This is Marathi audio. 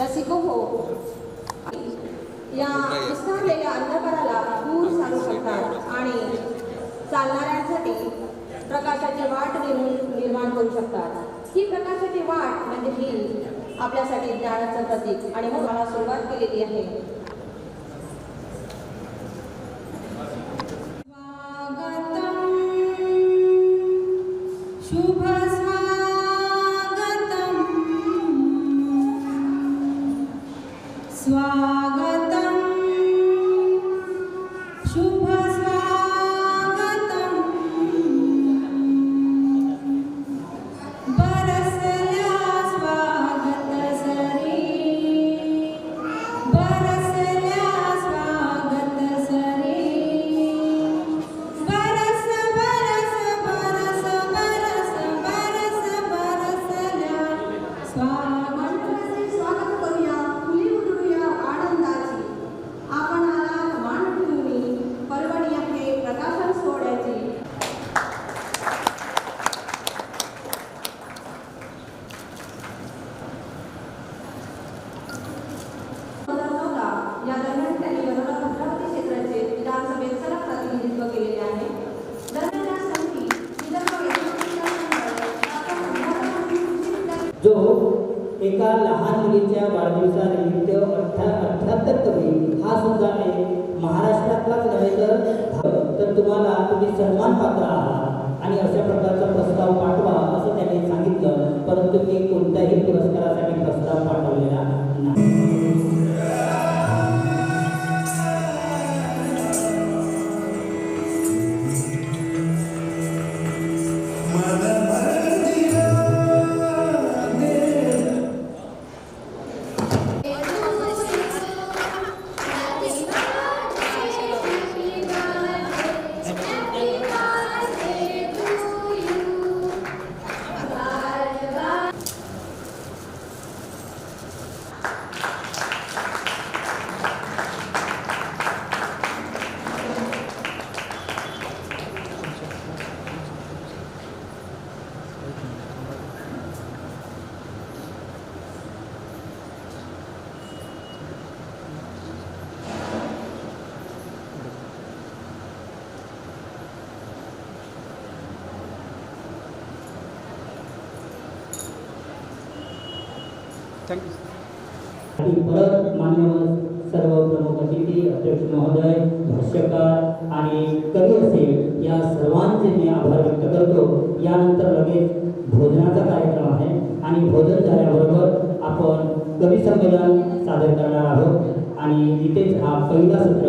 हो- हो. या विस्तारलेल्या अंधकाराला दूर सारू शकतात आणि चालणाऱ्यांसाठी प्रकाशाची वाट निर्माण निर्माण करू शकतात. ही प्रकाशाची वाट म्हणजे ही आपल्यासाठी ज्ञानाचं प्रतीक आणि मग मला सुरुवात केलेली आहे. शुभ स्वागतम्। शुभ स्वागतम् बरसल्या स्वागत सरी। बरसल्या स्वागत सरी। बरस बरस बरस बरस बरस बरसल्या। स्वागत जो एका लहान मुलीच्या वाढदिवसानिमित्त अठ्ठा अठ्ठ्याहत्तर कवी हा सुद्धा एक महाराष्ट्रातलाच नव्हे तर तर तुम्हाला तुम्ही सन्मान पात्र आहात. आणि परत मान्यवर सर्व प्रमुख अतिथी अध्यक्ष महोदय भाष्यकार आणि कवी असेल या सर्वांचे मी आभार व्यक्त करतो. यानंतर लगेच भोजनाचा कार्यक्रम आहे आणि भोजन झाल्याबरोबर आपण कवी संमेलन सादर करणार आहोत. आणि इथेच हा पहिला सत्र